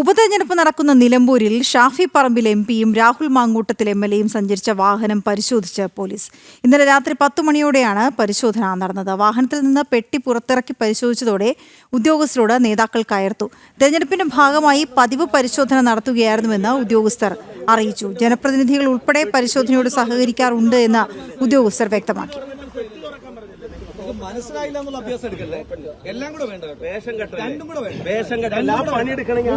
ഉപതെരഞ്ഞെടുപ്പ് നടക്കുന്ന നിലമ്പൂരിൽ ഷാഫി പറമ്പിൽ എം പിയും രാഹുൽ മാങ്കൂട്ടത്തിൽ എം എൽ എയും സഞ്ചരിച്ച വാഹനം പരിശോധിച്ച് പോലീസ്. ഇന്നലെ രാത്രി പത്തു മണിയോടെയാണ് പരിശോധന നടന്നത്. വാഹനത്തിൽ നിന്ന് പെട്ടി പുറത്തിറക്കി പരിശോധിച്ചതോടെ ഉദ്യോഗസ്ഥരോട് നേതാക്കൾ കയർത്തു. തെരഞ്ഞെടുപ്പിന്റെ ഭാഗമായി പതിവ് പരിശോധന നടത്തുകയായിരുന്നുവെന്ന് ഉദ്യോഗസ്ഥർ അറിയിച്ചു. ജനപ്രതിനിധികൾ ഉൾപ്പെടെ പരിശോധനയോട് സഹകരിക്കാറുണ്ട് എന്ന് ഉദ്യോഗസ്ഥർ വ്യക്തമാക്കി. മനസ്സിലായില്ല എന്നുള്ള അഭ്യാസം എടുക്കല്ലേ? എല്ലാം കൂടെ വേണ്ട. വേഷം രണ്ടും കൂടെ വേണ്ട. വേഷം കെട്ടല്ല പണിയെടുക്കണമെങ്കിൽ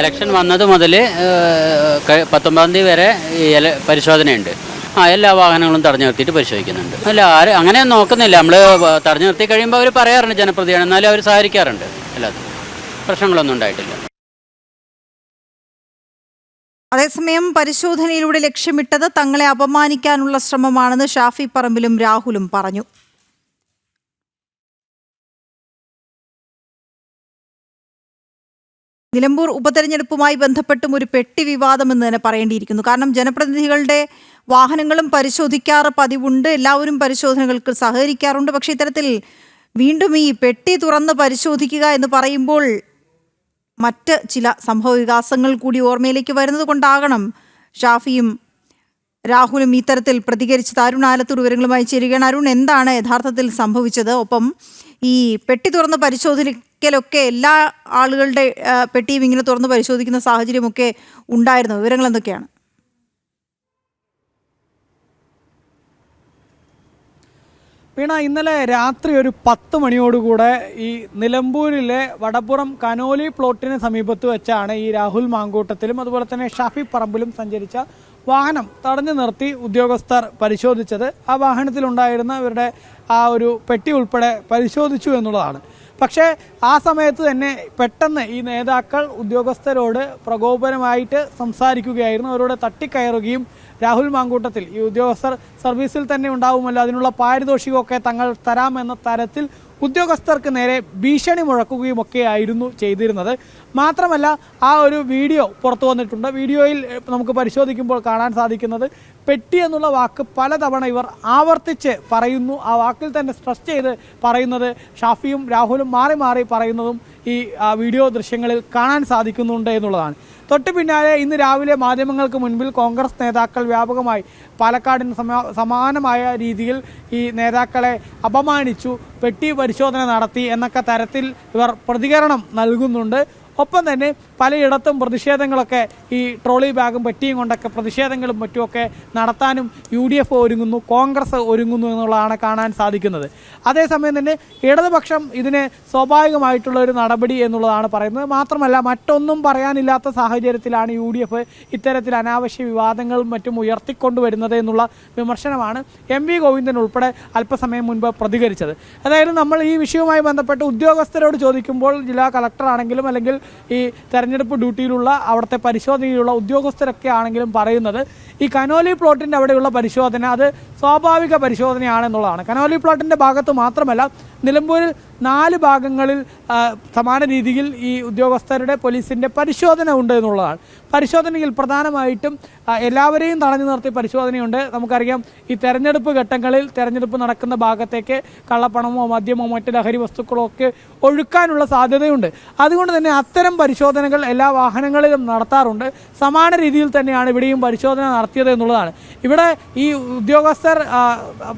ഇലക്ഷൻ വന്നത് മുതൽ പത്തൊമ്പതാം തീയതി വരെ പരിശോധനയുണ്ട്. ആ എല്ലാ വാഹനങ്ങളും തടഞ്ഞു നിർത്തിയിട്ട് പരിശോധിക്കുന്നുണ്ട്. അല്ല ആര് അങ്ങനെ നോക്കുന്നില്ല. നമ്മൾ തടഞ്ഞു നിർത്തി കഴിയുമ്പോൾ അവർ പറയാറുണ്ട് ജനപ്രതിയാണ്. എന്നാലും അവർ സഹകരിക്കാറുണ്ട്. അല്ലാതെ പ്രശ്നങ്ങളൊന്നും ഉണ്ടായിട്ടില്ല. അതേസമയം പരിശോധനയിലൂടെ ലക്ഷ്യമിട്ടത് തങ്ങളെ അപമാനിക്കാനുള്ള ശ്രമമാണെന്ന് ഷാഫി പറമ്പിലും രാഹുലും പറഞ്ഞു. നിലമ്പൂർ ഉപതെരഞ്ഞെടുപ്പുമായി ബന്ധപ്പെട്ടും ഒരു പെട്ടി വിവാദമെന്ന് തന്നെ പറയേണ്ടിയിരിക്കുന്നു. കാരണം ജനപ്രതിനിധികളുടെ വാഹനങ്ങളും പരിശോധിക്കാറ് പതിവുണ്ട്. എല്ലാവരും പരിശോധനകൾക്ക് സഹകരിക്കാറുണ്ട്. പക്ഷേ ഇത്തരത്തിൽ വീണ്ടും ഈ പെട്ടി തുറന്ന് പരിശോധിക്കുക എന്ന് പറയുമ്പോൾ മറ്റ് ചില സംഭവ വികാസങ്ങൾ കൂടി ഓർമ്മയിലേക്ക് വരുന്നത് കൊണ്ടാകണം. ഷാഫിയും രാഹുലും ഇത്തരത്തിൽ പ്രതികരിച്ച് അരുൺ ആലത്തൂർ വിവരങ്ങളുമായി ചേരുകയാണ്. അരുൺ എന്താണ് യഥാർത്ഥത്തിൽ സംഭവിച്ചത്? ഒപ്പം ഈ പെട്ടി തുറന്ന് പരിശോധിക്കലൊക്കെ എല്ലാ ആളുകളുടെ പെട്ടിയും ഇങ്ങനെ തുറന്ന് പരിശോധിക്കുന്ന സാഹചര്യമൊക്കെ ഉണ്ടായിരുന്നു. വിവരങ്ങൾ എന്തൊക്കെയാണ്? വീണ ഇന്നലെ രാത്രി ഒരു പത്ത് മണിയോടുകൂടെ ഈ നിലമ്പൂരിലെ വടപ്പുറം കനോലി പ്ലോട്ടിന് സമീപത്ത് വെച്ചാണ് ഈ രാഹുൽ മാങ്കൂട്ടത്തിലും അതുപോലെ തന്നെ ഷാഫി പറമ്പിലും സഞ്ചരിച്ച വാഹനം തടഞ്ഞു നിർത്തി ഉദ്യോഗസ്ഥർ പരിശോധിച്ചത്. ആ വാഹനത്തിലുണ്ടായിരുന്ന ഇവരുടെ ആ ഒരു പെട്ടി ഉൾപ്പെടെ പരിശോധിച്ചു എന്നുള്ളതാണ്. പക്ഷേ ആ സമയത്ത് തന്നെ പെട്ടെന്ന് ഈ നേതാക്കൾ ഉദ്യോഗസ്ഥരോട് പ്രകോപനമായിട്ട് സംസാരിക്കുകയായിരുന്നു. അവരോട് തട്ടിക്കയറുകയും രാഹുൽ മാങ്കൂട്ടത്തിൽ ഈ ഉദ്യോഗസ്ഥർ സർവീസിൽ തന്നെ ഉണ്ടാവുമല്ലോ. അതിനുള്ള പാരിതോഷികമൊക്കെ തങ്ങൾ തരാമെന്ന തരത്തിൽ ഉദ്യോഗസ്ഥർക്ക് നേരെ ഭീഷണി മുഴക്കുകയും ഒക്കെ ആയിരുന്നു ചെയ്തിരുന്നത്. മാത്രമല്ല ആ ഒരു വീഡിയോ പുറത്തു വന്നിട്ടുണ്ട്. വീഡിയോയിൽ നമുക്ക് പരിശോധിക്കുമ്പോൾ കാണാൻ സാധിക്കുന്നത് പെട്ടി എന്നുള്ള വാക്ക് പലതവണ ഇവർ ആവർത്തിച്ച് പറയുന്നു. ആ വാക്കിൽ തന്നെ സ്ട്രെസ് ചെയ്ത് പറയുന്നത് ഷാഫിയും രാഹുലും മാറി മാറി പറയുന്നതും ഈ വീഡിയോ ദൃശ്യങ്ങളിൽ കാണാൻ സാധിക്കുന്നുണ്ട് എന്നുള്ളതാണ്. തൊട്ട് പിന്നാലെ ഇന്ന് രാവിലെ മാധ്യമങ്ങൾക്ക് മുൻപിൽ കോൺഗ്രസ് നേതാക്കൾ വ്യാപകമായി പാലക്കാടിന് സമ- സമാനമായ രീതിയിൽ ഈ നേതാക്കളെ അപമാനിച്ചു. പെട്ടി പരിശോധന നടത്തി എന്നൊക്കെ തരത്തിൽ ഇവർ പ്രതികരണം നൽകുന്നുണ്ട്. ഒപ്പം തന്നെ പലയിടത്തും പ്രതിഷേധങ്ങളൊക്കെ ഈ ട്രോളി ബാഗും പറ്റിയും കൊണ്ടൊക്കെ പ്രതിഷേധങ്ങളും മറ്റുമൊക്കെ നടത്താനും യു ഡി എഫ് ഒരുങ്ങുന്നു കോൺഗ്രസ് ഒരുങ്ങുന്നു എന്നുള്ളതാണ് കാണാൻ സാധിക്കുന്നത്. അതേസമയം തന്നെ ഇടതുപക്ഷം ഇതിനെ സ്വാഭാവികമായിട്ടുള്ള ഒരു നടപടി എന്നുള്ളതാണ് പറയുന്നത്. മാത്രമല്ല മറ്റൊന്നും പറയാനില്ലാത്ത സാഹചര്യത്തിലാണ് യു ഡി എഫ് ഇത്തരത്തിൽ അനാവശ്യ വിവാദങ്ങളും മറ്റും ഉയർത്തിക്കൊണ്ടുവരുന്നത് എന്നുള്ള വിമർശനമാണ് എം വി ഗോവിന്ദൻ ഉൾപ്പെടെ അല്പസമയം മുൻപ് പ്രതികരിച്ചത്. അതായത് നമ്മൾ ഈ വിഷയവുമായി ബന്ധപ്പെട്ട് ഉദ്യോഗസ്ഥരോട് ചോദിക്കുമ്പോൾ ജില്ലാ കളക്ടറാണെങ്കിലും അല്ലെങ്കിൽ ഈ തെരഞ്ഞെടുപ്പ് ഡ്യൂട്ടിയിലുള്ള അവിടുത്തെ പരിശോധനയിലുള്ള ഉദ്യോഗസ്ഥരൊക്കെ ആണെങ്കിലും പറയുന്നത് ഈ കനോലി പ്ലോട്ടിന്റെ അവിടെയുള്ള പരിശോധന അത് സ്വാഭാവിക പരിശോധനയാണെന്നുള്ളതാണ്. കനോലി പ്ലോട്ടിന്റെ ഭാഗത്ത് മാത്രമല്ല നിലമ്പൂരിൽ നാല് ഭാഗങ്ങളിൽ സമാന രീതിയിൽ ഈ ഉദ്യോഗസ്ഥരുടെ പോലീസിന്റെ പരിശോധന ഉണ്ട് എന്നുള്ളതാണ്. പരിശോധനയിൽ പ്രധാനമായിട്ടും എല്ലാവരെയും തടഞ്ഞു നിർത്തി പരിശോധനയുണ്ട്. നമുക്കറിയാം ഈ തെരഞ്ഞെടുപ്പ് ഘട്ടങ്ങളിൽ തെരഞ്ഞെടുപ്പ് നടക്കുന്ന ഭാഗത്തേക്ക് കള്ളപ്പണമോ മദ്യമോ മറ്റ് ലഹരി വസ്തുക്കളോ ഒക്കെ ഒഴുക്കാനുള്ള സാധ്യതയുണ്ട്. അതുകൊണ്ട് തന്നെ അത്തരം പരിശോധനകൾ എല്ലാ വാഹനങ്ങളിലും നടത്താറുണ്ട്. സമാന രീതിയിൽ തന്നെയാണ് ഇവിടെയും പരിശോധന നടത്തിയത് എന്നുള്ളതാണ്. ഇവിടെ ഈ ഉദ്യോഗസ്ഥർ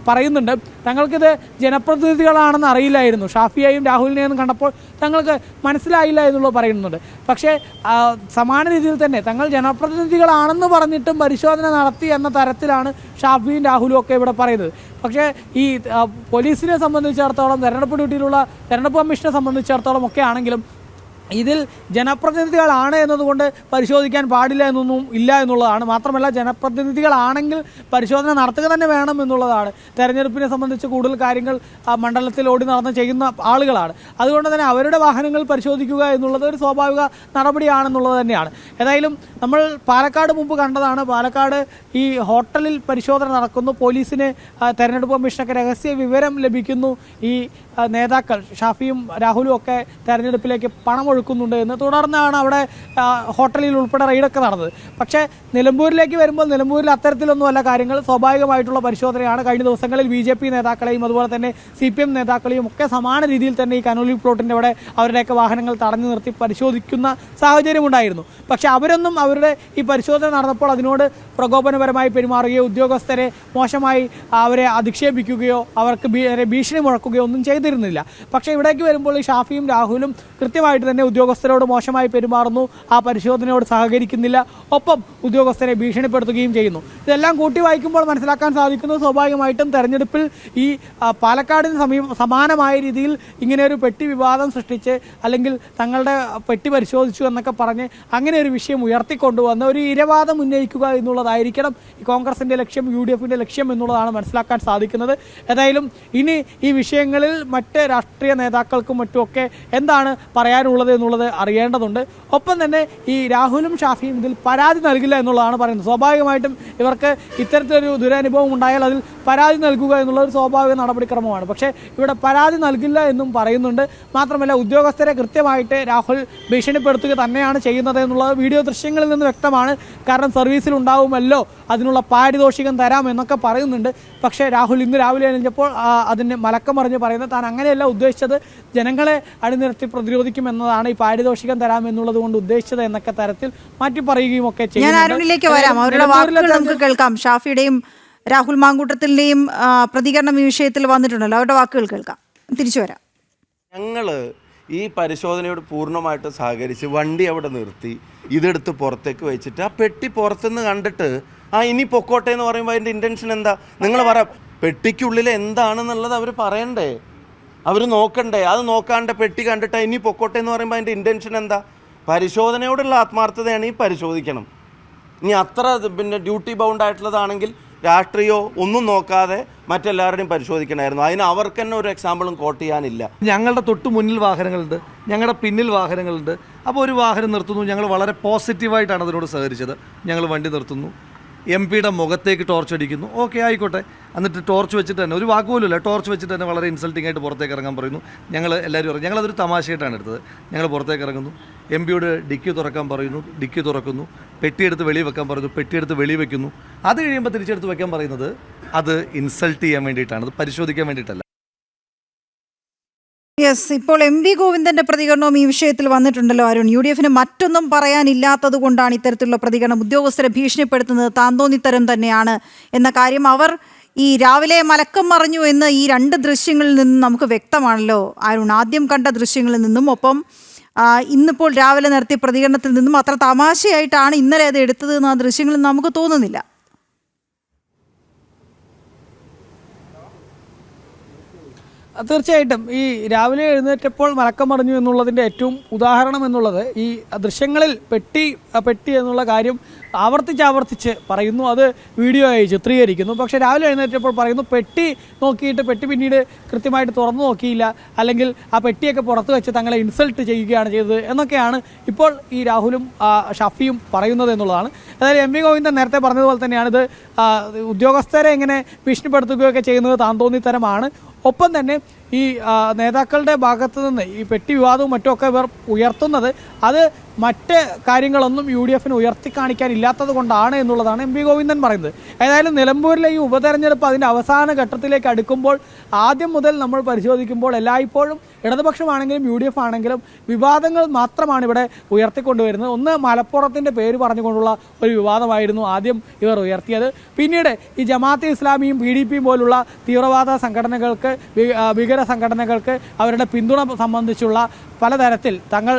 പറയുന്നുണ്ട് തങ്ങൾക്കിത് ജനപ്രതിനിധികളാണെന്ന് അറിയില്ലായിരുന്നു. ഷാഫിയെയും രാഹുലിനെയും കണ്ടപ്പോൾ തങ്ങൾക്ക് മനസ്സിലായില്ല എന്നുള്ളത് പറയുന്നുണ്ട്. പക്ഷേ സമാന രീതിയിൽ തന്നെ തങ്ങൾ ജനപ്രതിനിധികളാണെന്ന് പറഞ്ഞിട്ടും പരിശോധന നടത്തി എന്ന തരത്തിലാണ് ഷാഫിയും രാഹുലും ഒക്കെ ഇവിടെ പറയുന്നത്. പക്ഷേ ഈ പോലീസിനെ സംബന്ധിച്ചിടത്തോളം തെരഞ്ഞെടുപ്പ് ഡ്യൂട്ടിയിലുള്ള തെരഞ്ഞെടുപ്പ് കമ്മീഷനെ സംബന്ധിച്ചിടത്തോളം ഒക്കെ ആണെങ്കിലും ഇതിൽ ജനപ്രതിനിധികളാണ് എന്നതുകൊണ്ട് പരിശോധിക്കാൻ പാടില്ല എന്നൊന്നും ഇല്ല എന്നുള്ളതാണ്. മാത്രമല്ല ജനപ്രതിനിധികളാണെങ്കിൽ പരിശോധന നടത്തുക തന്നെ വേണം എന്നുള്ളതാണ്. തെരഞ്ഞെടുപ്പിനെ സംബന്ധിച്ച് കൂടുതൽ കാര്യങ്ങൾ മണ്ഡലത്തിൽ ഓടി നടന്ന് ചെയ്യുന്ന ആളുകളാണ്. അതുകൊണ്ട് തന്നെ അവരുടെ വാഹനങ്ങൾ പരിശോധിക്കുക എന്നുള്ളത് ഒരു സ്വാഭാവിക നടപടിയാണെന്നുള്ളത് തന്നെയാണ്. ഏതായാലും നമ്മൾ പാലക്കാട് മുമ്പ് കണ്ടതാണ്. പാലക്കാട് ഈ ഹോട്ടലിൽ പരിശോധന നടക്കുന്നു. പോലീസിന് തെരഞ്ഞെടുപ്പ് കമ്മീഷനൊക്കെ രഹസ്യ വിവരം ലഭിക്കുന്നു. ഈ നേതാക്കൾ ഷാഫിയും രാഹുലും ഒക്കെ തെരഞ്ഞെടുപ്പിലേക്ക് പണം ഒഴുക്കുന്നുണ്ട് എന്ന് തുടർന്നാണ് അവിടെ ഹോട്ടലിൽ ഉൾപ്പെടെ റെയ്ഡൊക്കെ നടന്നത്. പക്ഷേ നിലമ്പൂരിലേക്ക് വരുമ്പോൾ നിലമ്പൂരിൽ അത്തരത്തിലൊന്നുമല്ല കാര്യങ്ങൾ സ്വാഭാവികമായിട്ടുള്ള പരിശോധനയാണ്. കഴിഞ്ഞ ദിവസങ്ങളിൽ ബി ജെ പി നേതാക്കളെയും അതുപോലെ തന്നെ സി പി എം നേതാക്കളെയും ഒക്കെ സമാന രീതിയിൽ തന്നെ ഈ കനോലി പ്ലോട്ടിന്റെ അവിടെ അവരുടെയൊക്കെ വാഹനങ്ങൾ തടഞ്ഞു നിർത്തി പരിശോധിക്കുന്ന സാഹചര്യമുണ്ടായിരുന്നു. പക്ഷേ അവരൊന്നും അവരുടെ ഈ പരിശോധന നടന്നപ്പോൾ അതിനോട് പ്രകോപനപരമായി പെരുമാറുകയോ ഉദ്യോഗസ്ഥരെ മോശമായി അവരെ അധിക്ഷേപിക്കുകയോ അവർക്ക് ഭീഷണി മുഴക്കുകയോ ഒന്നും ചെയ്തിരുന്നില്ല. പക്ഷേ ഇവിടേക്ക് വരുമ്പോൾ ഈ ഷാഫിയും രാഹുലും കൃത്യമായിട്ട് തന്നെ ഉദ്യോഗസ്ഥരോട് മോശമായി പെരുമാറുന്നു. ആ പരിശോധനയോട് സഹകരിക്കുന്നില്ല. ഒപ്പം ഉദ്യോഗസ്ഥരെ ഭീഷണിപ്പെടുത്തുകയും ചെയ്യുന്നു. ഇതെല്ലാം കൂട്ടി വായിക്കുമ്പോൾ മനസ്സിലാക്കാൻ സാധിക്കുന്നു സ്വാഭാവികമായിട്ടും തെരഞ്ഞെടുപ്പിൽ ഈ പാലക്കാടിന് സമീപ സമാനമായ രീതിയിൽ ഇങ്ങനെ ഒരു പെട്ടി വിവാദം സൃഷ്ടിച്ച് അല്ലെങ്കിൽ തങ്ങളുടെ പെട്ടി പരിശോധിച്ചു എന്നൊക്കെ പറഞ്ഞ് അങ്ങനെ ഒരു വിഷയം ഉയർത്തിക്കൊണ്ടുവന്ന് ഒരു ഇരവാദം ഉന്നയിക്കുക എന്നുള്ളതായിരിക്കണം ഈ കോൺഗ്രസിന്റെ ലക്ഷ്യം യു ഡി എഫിന്റെ ലക്ഷ്യം എന്നുള്ളതാണ് മനസ്സിലാക്കാൻ സാധിക്കുന്നത്. ഏതായാലും ഇനി ഈ വിഷയങ്ങളിൽ മറ്റ് രാഷ്ട്രീയ നേതാക്കൾക്കും മറ്റുമൊക്കെ എന്താണ് പറയാനുള്ളത് എന്നുള്ളത് അറിയേണ്ടതുണ്ട്. ഒപ്പം തന്നെ ഈ രാഹുലും ഷാഫിയും ഇതിൽ പരാതി നൽകില്ല എന്നുള്ളതാണ് പറയുന്നത്. സ്വാഭാവികമായിട്ടും ഇവർക്ക് ഇത്തരത്തിലൊരു ദുരനുഭവം ഉണ്ടായാൽ അതിൽ പരാതി നൽകുക എന്നുള്ള ഒരു സ്വാഭാവിക നടപടിക്രമമാണ്. പക്ഷേ ഇവിടെ പരാതി നൽകില്ല എന്നും പറയുന്നുണ്ട്. മാത്രമല്ല ഉദ്യോഗസ്ഥരെ കൃത്യമായിട്ട് രാഹുൽ ഭീഷണിപ്പെടുത്തുക തന്നെയാണ് ചെയ്യുന്നത് എന്നുള്ളത് വീഡിയോ ദൃശ്യങ്ങളിൽ നിന്ന് വ്യക്തമാണ്. കാരണം സർവീസിൽ ഉണ്ടാവുമല്ലോ അതിനുള്ള പാരിതോഷികം തരാം എന്നൊക്കെ പറയുന്നുണ്ട്. പക്ഷേ രാഹുൽ ഇന്ന് രാവിലെ എണിഞ്ഞപ്പോൾ അതിന് മലക്കം പറഞ്ഞ് പറയുന്നത് താൻ അങ്ങനെയല്ല ഉദ്ദേശിച്ചത്. ജനങ്ങളെ അണിനിരത്തി പ്രതിരോധിക്കും എന്നതാണ് ഈ പാരിതോഷികം തരാം എന്നുള്ളത് കൊണ്ട് ഉദ്ദേശിച്ചത് എന്നൊക്കെ തരത്തിൽ മാറ്റി പറയുകയും ഒക്കെ ഞാൻ ചെയ്യുന്നുണ്ട്. അരുണിലേക്ക് വരാം. അവരുടെ വാക്കുകൾ നമുക്ക് കേൾക്കാം. ഷാഫിയുടെയും രാഹുൽ മാങ്കൂട്ടത്തിന്റെയും പ്രതികരണം ഈ വിഷയത്തിൽ വന്നിട്ടുണ്ടല്ലോ. അവരുടെ വാക്കുകൾ കേൾക്കാം. തിരിച്ചു വരാം. ഞങ്ങൾ ഈ പരിശോധനയോട് പൂർണമായിട്ട് സഹകരിച്ച് വണ്ടി അവിടെ നിർത്തി ഇതെടുത്ത് പുറത്തേക്ക് വെച്ചിട്ട് ആ പെട്ടി പുറത്തുനിന്ന് കണ്ടിട്ട് ആ ഇനി പൊക്കോട്ടെ എന്ന് പറയുമ്പോൾ അതിന്റെ ഇന്റൻഷൻ എന്താ? നിങ്ങൾ പറ പെട്ടിക്കുള്ളിൽ എന്താണെന്നുള്ളത് അവർ പറയണ്ടേ? അവർ നോക്കണ്ടേ? അത് നോക്കാണ്ട് പെട്ടി കണ്ടിട്ട് ഇനി പൊക്കോട്ടെ എന്ന് പറയുമ്പോൾ അതിന്റെ ഇന്റൻഷൻ എന്താ? പരിശോധനയോടുള്ള ആത്മാർത്ഥതയാണ് ഈ പരിശോധിക്കണം. ഇനി അത്ര പിന്നെ ഡ്യൂട്ടി ബൗണ്ട് ആയിട്ടുള്ളതാണെങ്കിൽ രാഷ്ട്രീയോ ഒന്നും നോക്കാതെ മറ്റെല്ലാവരുടെയും പരിശോധിക്കണമായിരുന്നു. അതിന് അവർക്ക് തന്നെ ഒരു എക്സാമ്പിളും കോട്ട് ചെയ്യാനില്ല. ഞങ്ങളുടെ തൊട്ട് മുന്നിൽ വാഹനങ്ങളുണ്ട് ഞങ്ങളുടെ പിന്നിൽ വാഹനങ്ങളുണ്ട്. അപ്പോൾ ഒരു വാഹനം നിർത്തുന്നു ഞങ്ങൾ വളരെ പോസിറ്റീവായിട്ടാണ് അതിനോട് സഹകരിച്ചത്. ഞങ്ങൾ വണ്ടി നിർത്തുന്നു. എം പിയുടെ മുഖത്തേക്ക് ടോർച്ച് അടിക്കുന്നു. ഓക്കെ ആയിക്കോട്ടെ. എന്നിട്ട് ടോർച്ച് വെച്ചിട്ട് തന്നെ ഒരു വാക്കുപോലുമില്ല. ടോർച്ച് വെച്ചിട്ട് തന്നെ വളരെ ഇൻസൾട്ടിംഗ് ആയിട്ട് പുറത്തേക്ക് ഇറങ്ങാൻ പറയുന്നു. ഞങ്ങൾ എല്ലാവരും പറയും ഞങ്ങളതൊരു തമാശയായിട്ടാണ് എടുത്തത്. ഞങ്ങൾ പുറത്തേക്ക് ഇറങ്ങുന്നു. എം പിയോട് ഡിക്കി തുറക്കാൻ പറയുന്നു. ഡിക്കി തുറക്കുന്നു. പെട്ടിയെടുത്ത് വെളി വെക്കാൻ പറയുന്നു. പെട്ടിയെടുത്ത് വെളി വെക്കുന്നു. അത് കഴിയുമ്പോൾ തിരിച്ചെടുത്ത് വെക്കാൻ പറയുന്നത് അത് ഇൻസൾട്ട് ചെയ്യാൻ വേണ്ടിയിട്ടാണ്. അത് പരിശോധിക്കാൻ വേണ്ടിയിട്ടല്ല. യെസ് ഇപ്പോൾ എം വി ഗോവിന്ദന്റെ പ്രതികരണവും ഈ വിഷയത്തിൽ വന്നിട്ടുണ്ടല്ലോ അരുൺ. യു ഡി എഫിന് മറ്റൊന്നും പറയാനില്ലാത്തത് കൊണ്ടാണ് ഇത്തരത്തിലുള്ള പ്രതികരണം. ഉദ്യോഗസ്ഥരെ ഭീഷണിപ്പെടുത്തുന്നത് താന്തോന്നിത്തരം തന്നെയാണ് എന്ന കാര്യം അവർ ഈ രാവിലെ മലക്കം മറിഞ്ഞു എന്ന് ഈ രണ്ട് ദൃശ്യങ്ങളിൽ നിന്നും നമുക്ക് വ്യക്തമാണല്ലോ. അരുൺ ആദ്യം കണ്ട ദൃശ്യങ്ങളിൽ നിന്നും ഒപ്പം ഇന്നിപ്പോൾ രാവിലെ നടത്തിയ പ്രതികരണത്തിൽ നിന്നും അത്ര തമാശയായിട്ടാണ് ഇന്നലെ അത് എടുത്തത് എന്ന് ആ ദൃശ്യങ്ങളിൽ നമുക്ക് തോന്നുന്നില്ല. തീർച്ചയായിട്ടും ഈ രാവിലെ എഴുന്നേറ്റപ്പോൾ മലക്കം മറിഞ്ഞു എന്നുള്ളതിന്റെ ഏറ്റവും ഉദാഹരണം എന്നുള്ളത് ഈ ദൃശ്യങ്ങളിൽ പെട്ടി പെട്ടി എന്നുള്ള കാര്യം ആവർത്തിച്ചാവർത്തിച്ച് ആവർത്തിച്ച് പറയുന്നു. അത് വീഡിയോ ആയി ചിത്രീകരിക്കുന്നു. പക്ഷേ രാവിലെ എഴുന്നേറ്റപ്പോൾ പറയുന്നു പെട്ടി നോക്കിയിട്ട് പെട്ടി പിന്നീട് കൃത്യമായിട്ട് തുറന്നു നോക്കിയില്ല. അല്ലെങ്കിൽ ആ പെട്ടിയൊക്കെ പുറത്ത് വെച്ച് തങ്ങളെ ഇൻസൾട്ട് ചെയ്യുകയാണ് ചെയ്തത്. എന്നൊക്കെയാണ് ഇപ്പോൾ ഈ രാഹുലും ഷഫിയും പറയുന്നത് എന്നുള്ളതാണ്. അതായത് എം വി ഗോവിന്ദൻ നേരത്തെ പറഞ്ഞതുപോലെ തന്നെയാണ് ഇത് ഉദ്യോഗസ്ഥരെ എങ്ങനെ ഭീഷണിപ്പെടുത്തുകയൊക്കെ ചെയ്യുന്നത് താന്തോന്നിത്തരമാണ് ഒപ്പം തന്നെ ഈ നേതാക്കളുടെ ഭാഗത്തു നിന്ന് ഈ പെട്ടി വിവാദവും മറ്റുമൊക്കെ ഇവർ ഉയർത്തുന്നത് അത് മറ്റ് കാര്യങ്ങളൊന്നും യു ഡി എഫിന് ഉയർത്തി കാണിക്കാനില്ലാത്തത് കൊണ്ടാണ് എന്നുള്ളതാണ് എം പി ഗോവിന്ദൻ പറയുന്നത്. ഏതായാലും നിലമ്പൂരിലെ ഈ ഉപതെരഞ്ഞെടുപ്പ് അതിന്റെ അവസാന ഘട്ടത്തിലേക്ക് അടുക്കുമ്പോൾ ആദ്യം മുതൽ നമ്മൾ പരിശോധിക്കുമ്പോൾ എല്ലായ്പ്പോഴും ഇടതുപക്ഷമാണെങ്കിലും യു ഡി എഫ് ആണെങ്കിലും വിവാദങ്ങൾ മാത്രമാണ് ഇവിടെ ഉയർത്തിക്കൊണ്ടുവരുന്നത്. ഒന്ന് മലപ്പുറത്തിന്റെ പേര് പറഞ്ഞുകൊണ്ടുള്ള ഒരു വിവാദമായിരുന്നു ആദ്യം ഇവർ ഉയർത്തിയത്. പിന്നീട് ഈ ജമാഅത്തെ ഇസ്ലാമിയും പി ഡി പിയും പോലുള്ള തീവ്രവാദ സംഘടനകൾക്ക് ഭീകര സംഘടനകൾക്ക് അവരുടെ പിന്തുണ സംബന്ധിച്ചുള്ള പലതരത്തിൽ തങ്ങൾ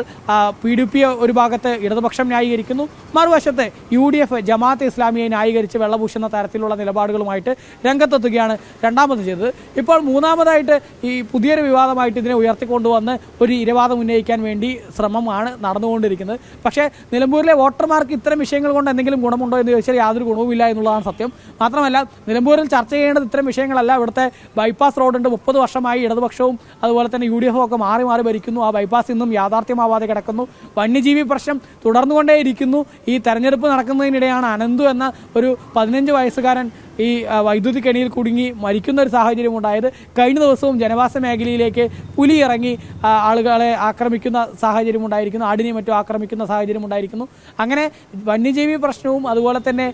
പി ഡി പി ഒരു ഭാഗത്ത് ഇടതുപക്ഷം ന്യായീകരിക്കുന്നു. മറുവശത്ത് യു ഡി എഫ് ജമാഅത്ത് ഇസ്ലാമിയെ ന്യായീകരിച്ച് വെള്ളപൂശുന്ന തരത്തിലുള്ള നിലപാടുകളുമായിട്ട് രംഗത്തെത്തുകയാണ് രണ്ടാമത് ചെയ്തത്. ഇപ്പോൾ മൂന്നാമതായിട്ട് ഈ പുതിയൊരു വിവാദമായിട്ട് ഇതിനെ ഉയർത്തിക്കൊണ്ടുവന്ന് ഒരു ഇരവാദം ഉന്നയിക്കാൻ വേണ്ടി ശ്രമമാണ് നടന്നുകൊണ്ടിരിക്കുന്നത്. പക്ഷേ നിലമ്പൂരിലെ വോട്ടർമാർക്ക് ഇത്തരം വിഷയങ്ങൾ കൊണ്ട് എന്തെങ്കിലും ഗുണമുണ്ടോ എന്ന് ചോദിച്ചാൽ യാതൊരു ഗുണവുമില്ല എന്നുള്ളതാണ് സത്യം. മാത്രമല്ല നിലമ്പൂരിൽ ചർച്ച ചെയ്യേണ്ടത് ഇത്തരം വിഷയങ്ങളല്ല. ഇവിടുത്തെ ബൈപ്പാസ് റോഡുണ്ട് മുപ്പത് വർഷമായി ഇടതുപക്ഷവും അതുപോലെ തന്നെ യു ഡി എഫും ഒക്കെ മാറി മാറി ഭരിക്കുന്നു ആ ബൈപ്പാസ് ഇന്നും യാഥാർത്ഥ്യമാവാതെ കിടക്കുന്നു. വന്യജീവി പ്രശ്നം തുടർന്നുകൊണ്ടേയിരിക്കുന്നു. ഈ തെരഞ്ഞെടുപ്പ് നടക്കുന്നതിനിടെയാണ് അനന്തു എന്ന ഒരു പതിനഞ്ച് വയസ്സുകാരൻ ഈ വൈദ്യുതി കെണിയിൽ കുടുങ്ങി മരിക്കുന്ന ഒരു സാഹചര്യം ഉണ്ടായത് കഴിഞ്ഞ ദിവസവും ജനവാസ മേഖലയിലേക്ക് പുലി ഇറങ്ങി ആളുകളെ ആക്രമിക്കുന്ന സാഹചര്യം ഉണ്ടായിരിക്കുന്നു. ആടിനെയും മറ്റും ആക്രമിക്കുന്ന സാഹചര്യം ഉണ്ടായിരിക്കുന്നു. അങ്ങനെ വന്യജീവി പ്രശ്നവും അതുപോലെ തന്നെ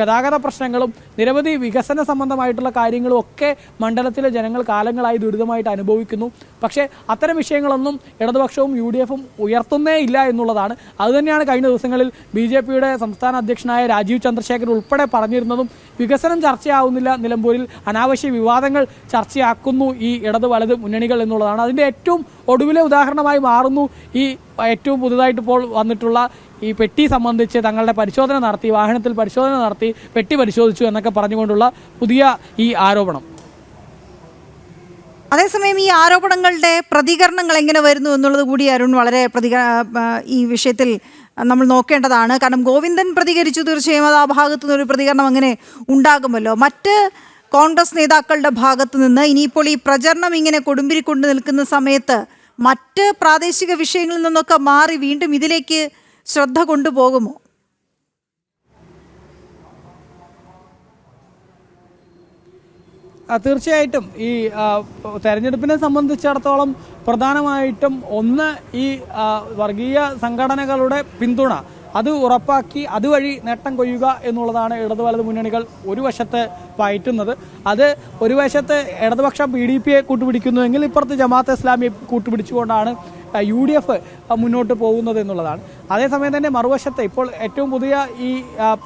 ഗതാഗത പ്രശ്നങ്ങളും നിരവധി വികസന സംബന്ധമായിട്ടുള്ള കാര്യങ്ങളും ഒക്കെ മണ്ഡലത്തിലെ ജനങ്ങൾ കാലങ്ങളായി ദുരിതമായിട്ട് അനുഭവിക്കുന്നു. പക്ഷേ അത്തരം വിഷയങ്ങളൊന്നും ഇടതുപക്ഷവും യു ഡി എഫും ഉയർത്തുന്നേ ഇല്ല എന്നുള്ളതാണ്. അതുതന്നെയാണ് കഴിഞ്ഞ ദിവസങ്ങളിൽ ബി ജെ പിയുടെ സംസ്ഥാന അധ്യക്ഷനായ രാജീവ് ചന്ദ്രശേഖർ ഉൾപ്പെടെ പറഞ്ഞിരുന്നതും. വികസനം ചർച്ചയാവുന്നില്ല നിലമ്പൂരിൽ. അനാവശ്യ വിവാദങ്ങൾ ചർച്ചയാക്കുന്നു ഈ ഇടത് വലത് മുന്നണികൾ എന്നുള്ളതാണ്. അതിന്റെ ഏറ്റവും ഒടുവിലെ ഉദാഹരണമായി മാറുന്നു ഈ ഏറ്റവും പുതുതായിട്ട് ഇപ്പോൾ വന്നിട്ടുള്ള ഈ പെട്ടി സംബന്ധിച്ച് തങ്ങളുടെ പരിശോധന നടത്തി വാഹനത്തിൽ പരിശോധന നടത്തി പെട്ടി പരിശോധിച്ചു എന്നൊക്കെ പറഞ്ഞുകൊണ്ടുള്ള പുതിയ ഈ ആരോപണം. അതേസമയം ഈ ആരോപണങ്ങളുടെ പ്രതികരണങ്ങൾ എങ്ങനെ വരുന്നു എന്നുള്ളത് കൂടി അരുൺ വളരെ പ്രതിക ഈ വിഷയത്തിൽ നമ്മൾ നോക്കേണ്ടതാണ്. കാരണം ഗോവിന്ദൻ പ്രതികരിച്ചു തീർച്ചയായും അത് ആ ഭാഗത്തു നിന്നൊരു പ്രതികരണം അങ്ങനെ ഉണ്ടാകുമല്ലോ. മറ്റ് കോൺഗ്രസ് നേതാക്കളുടെ ഭാഗത്തു നിന്ന് ഇനിയിപ്പോൾ ഈ പ്രചരണം ഇങ്ങനെ കൊടുമ്പിരിക്കൊണ്ട് നിൽക്കുന്ന സമയത്ത് മറ്റ് പ്രാദേശിക വിഷയങ്ങളിൽ നിന്നൊക്കെ മാറി വീണ്ടും ഇതിലേക്ക് ശ്രദ്ധ കൊണ്ടുപോകുമോ? തീർച്ചയായിട്ടും ഈ തെരഞ്ഞെടുപ്പിനെ സംബന്ധിച്ചിടത്തോളം പ്രധാനമായിട്ടും ഒന്ന് ഈ വർഗീയ സംഘടനകളുടെ പിന്തുണ. അത് ഉറപ്പാക്കി അതുവഴി നേട്ടം കൊയ്യുക എന്നുള്ളതാണ് ഇടതു വലത് മുന്നണികൾ ഒരു വശത്ത് പയറ്റുന്നത്. അത് ഒരു വശത്ത് ഇടതുപക്ഷം പി ഡി പിയെ കൂട്ടുപിടിക്കുന്നുവെങ്കിൽ ഇപ്പുറത്ത് ജമാഅത്ത് ഇസ്ലാമിയെ കൂട്ടുപിടിച്ചുകൊണ്ടാണ് യു ഡി എഫ് മുന്നോട്ട് പോകുന്നത് എന്നുള്ളതാണ്. അതേസമയം തന്നെ മറുവശത്ത് ഇപ്പോൾ ഏറ്റവും പുതിയ ഈ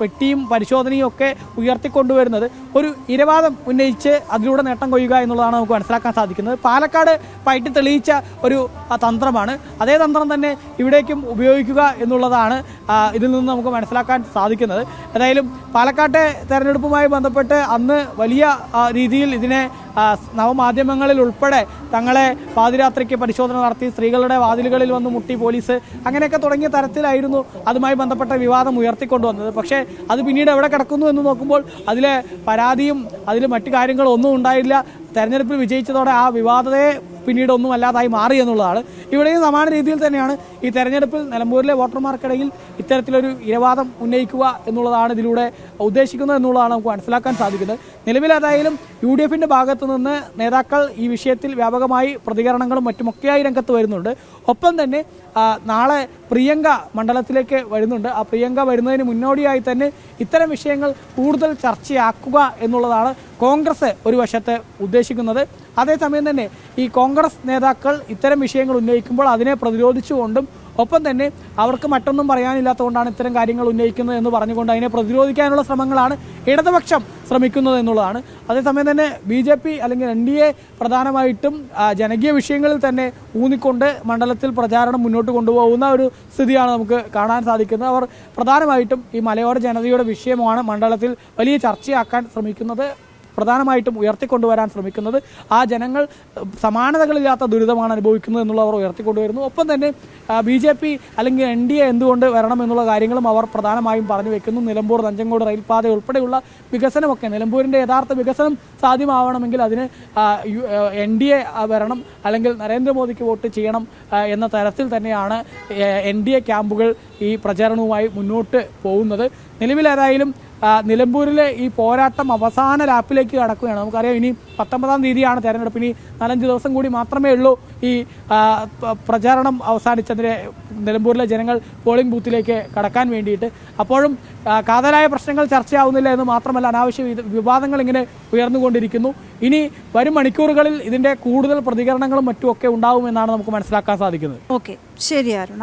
പെട്ടിയും പരിശോധനയും ഒക്കെ ഉയർത്തിക്കൊണ്ടുവരുന്നത് ഒരു ഇരവാദം ഉന്നയിച്ച് അതിലൂടെ നേട്ടം കൊയ്യുക എന്നുള്ളതാണ് നമുക്ക് മനസ്സിലാക്കാൻ സാധിക്കുന്നത്. പാലക്കാട് പയറ്റി തെളിയിച്ച ഒരു തന്ത്രമാണ്. അതേ തന്ത്രം തന്നെ ഇവിടേക്കും ഉപയോഗിക്കുക എന്നുള്ളതാണ് ഇതിൽ നിന്ന് നമുക്ക് മനസ്സിലാക്കാൻ സാധിക്കുന്നത്. ഏതായാലും പാലക്കാട്ടെ തെരഞ്ഞെടുപ്പുമായി ബന്ധപ്പെട്ട് അന്ന് വലിയ രീതിയിൽ ഇതിനെ നവമാധ്യമങ്ങളിൽ ഉൾപ്പെടെ തങ്ങളെ പാതിരാത്രിക്ക് പരിശോധന നടത്തി സ്ത്രീകളുടെ വാതിലുകളിൽ വന്ന് മുട്ടി പോലീസ് അങ്ങനെയൊക്കെ തുടങ്ങിയ തരത്തിലായിരുന്നു അതുമായി ബന്ധപ്പെട്ട വിവാദം ഉയർത്തിക്കൊണ്ടുവന്നത് പക്ഷേ അത് പിന്നീട് എവിടെ കിടക്കുന്നു എന്ന് നോക്കുമ്പോൾ അതിലെ പരാതിയും അതിൽ മറ്റു കാര്യങ്ങളും ഒന്നും ഉണ്ടായില്ല. തെരഞ്ഞെടുപ്പിൽ വിജയിച്ചതോടെ ആ വിവാദത്തെ പിന്നീട് ഒന്നും അല്ലാതായി മാറി എന്നുള്ളതാണ്. ഇവിടെയും സമാന രീതിയിൽ തന്നെയാണ് ഈ തെരഞ്ഞെടുപ്പിൽ നിലമ്പൂരിലെ വോട്ടർമാർക്കിടയിൽ ഇത്തരത്തിലൊരു ഇരവാദം ഉന്നയിക്കുക എന്നുള്ളതാണ് ഇതിലൂടെ ഉദ്ദേശിക്കുന്നത് എന്നുള്ളതാണ് നമുക്ക് മനസ്സിലാക്കാൻ സാധിക്കുന്നത്. നിലവിൽ ഏതായാലും യു ഡി എഫിന്റെ ഭാഗത്തു നിന്ന് നേതാക്കൾ ഈ വിഷയത്തിൽ വ്യാപകമായി പ്രതികരണങ്ങളും മറ്റുമൊക്കെയായി രംഗത്ത് വരുന്നുണ്ട്. ഒപ്പം തന്നെ നാളെ പ്രിയങ്ക മണ്ഡലത്തിലേക്ക് വരുന്നുണ്ട്. ആ പ്രിയങ്ക വരുന്നതിന് മുന്നോടിയായി തന്നെ ഇത്തരം വിഷയങ്ങൾ കൂടുതൽ ചർച്ചയാക്കുക എന്നുള്ളതാണ് കോൺഗ്രസ് ഒരു വശത്ത് ഉദ്ദേശിക്കുന്നത്. അതേസമയം തന്നെ ഈ കോൺഗ്രസ് നേതാക്കൾ ഇത്തരം വിഷയങ്ങൾ ഉന്നയിക്കുമ്പോൾ അതിനെ പ്രതിരോധിച്ചുകൊണ്ടും ഒപ്പം തന്നെ അവർക്ക് മറ്റൊന്നും പറയാനില്ലാത്തതുകൊണ്ടാണ് ഇത്തരം കാര്യങ്ങൾ ഉന്നയിക്കുന്നത് എന്ന് പറഞ്ഞുകൊണ്ട് അതിനെ പ്രതിരോധിക്കാനുള്ള ശ്രമങ്ങളാണ് ഇടതുപക്ഷം ശ്രമിക്കുന്നത് എന്നുള്ളതാണ്. അതേസമയം തന്നെ ബി ജെ പി അല്ലെങ്കിൽ എൻ ഡി എ പ്രധാനമായിട്ടും ജനകീയ വിഷയങ്ങളിൽ തന്നെ ഊന്നിക്കൊണ്ട് മണ്ഡലത്തിൽ പ്രചാരണം മുന്നോട്ട് കൊണ്ടുപോകുന്ന ഒരു സ്ഥിതിയാണ് നമുക്ക് കാണാൻ സാധിക്കുന്നത്. അവർ പ്രധാനമായിട്ടും ഈ മലയോര ജനതയുടെ വിഷയമാണ് മണ്ഡലത്തിൽ വലിയ ചർച്ചയാക്കാൻ ശ്രമിക്കുന്നത്. പ്രധാനമായിട്ടും ഉയർത്തിക്കൊണ്ടുവരാൻ ശ്രമിക്കുന്നത്. ആ ജനങ്ങൾ സമാനതകളില്ലാത്ത ദുരിതമാണ് അനുഭവിക്കുന്നത് എന്നുള്ളവർ ഉയർത്തിക്കൊണ്ടുവരുന്നു. ഒപ്പം തന്നെ ബി ജെ പി അല്ലെങ്കിൽ എൻ ഡി എ എന്തുകൊണ്ട് വരണം എന്നുള്ള കാര്യങ്ങളും അവർ പ്രധാനമായും പറഞ്ഞു വെക്കുന്നു. നിലമ്പൂർ നഞ്ചങ്കോട് റെയിൽപാത ഉൾപ്പെടെയുള്ള വികസനമൊക്കെ നിലമ്പൂരിന്റെ യഥാർത്ഥ വികസനം സാധ്യമാവണമെങ്കിൽ അതിന് എൻ ഡി എ വരണം അല്ലെങ്കിൽ നരേന്ദ്രമോദിക്ക് വോട്ട് ചെയ്യണം എന്ന തരത്തിൽ തന്നെയാണ് എൻ ഡി എ ക്യാമ്പുകൾ ഈ പ്രചാരണവുമായി മുന്നോട്ട് പോകുന്നത്. നിലവിലേതായാലും നിലമ്പൂരിലെ ഈ പോരാട്ടം അവസാന ലാപ്പിലേക്ക് കടക്കുകയാണ്. നമുക്കറിയാം ഇനി പത്തൊമ്പതാം തീയതിയാണ് തെരഞ്ഞെടുപ്പ്. ഇനി നാലഞ്ച് ദിവസം കൂടി മാത്രമേ ഉള്ളൂ ഈ പ്രചാരണം അവസാനിച്ചതിന് നിലമ്പൂരിലെ ജനങ്ങൾ പോളിംഗ് ബൂത്തിലേക്ക് കടക്കാൻ വേണ്ടിയിട്ട്. അപ്പോഴും കാതലായ പ്രശ്നങ്ങൾ ചർച്ചയാവുന്നില്ല എന്ന് മാത്രമല്ല അനാവശ്യ വിവാദങ്ങൾ ഇങ്ങനെ ഉയർന്നുകൊണ്ടിരിക്കുന്നു. ഇനി വരും മണിക്കൂറുകളിൽ ഇതിന്റെ കൂടുതൽ പ്രതികരണങ്ങളും മറ്റുമൊക്കെ ഉണ്ടാവുമെന്നാണ് നമുക്ക് മനസ്സിലാക്കാൻ സാധിക്കുന്നത്. ഓക്കെ. ശരി അരുൺ.